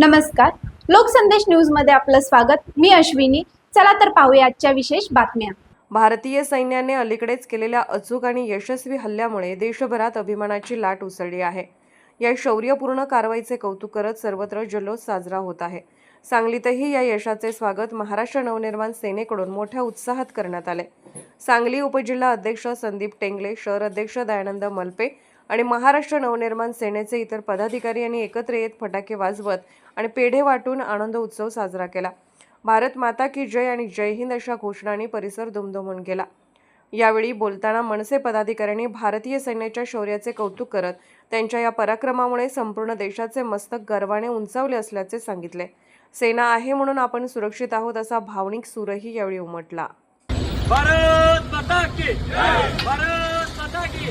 नमस्कार. लोकसंदेश न्यूजमध्ये आपलं स्वागत. मी अश्विनी. चला तर पाहूया आजच्या विशेष बातम्या. भारतीय सैन्याने अलीकडेच केलेल्या अचूक आणि यशस्वी हल्ल्यामुळे देशभरात अभिमानाची लाट उसळली आहे. या शौर्यपूर्ण कारवाईचे कौतुक करत सर्वत्र जल्लोष साजरा होत आहे. सांगलीतही या यशाचे स्वागत महाराष्ट्र नवनिर्माण सेनेकडून मोठ्या उत्साहात करण्यात आले. सांगली उपजिल्हा अध्यक्ष संदीप टेंगले शहर अध्यक्ष दयानंद मलपे आणि महाराष्ट्र नवनिर्माण सेनेचे इतर पदाधिकारी यांनी एकत्र येत फटाके वाजवत आणि पेढे वाटून आनंद उत्सव साजरा केला. भारत माता की जय आणि जय हिंद अशा घोषणांनी परिसर दुमदुमून गेला. यावेळी बोलताना मनसे पदाधिकाऱ्यांनी भारतीय सैन्याच्या शौर्याचे कौतुक करत त्यांच्या या पराक्रमामुळे संपूर्ण देशाचे मस्तक गर्वाने उंचावले असल्याचे सांगितले. सेना आहे म्हणून आपण सुरक्षित आहोत असा भावनिक सूरही यावेळी उमटला. भारत माता की भारत माता की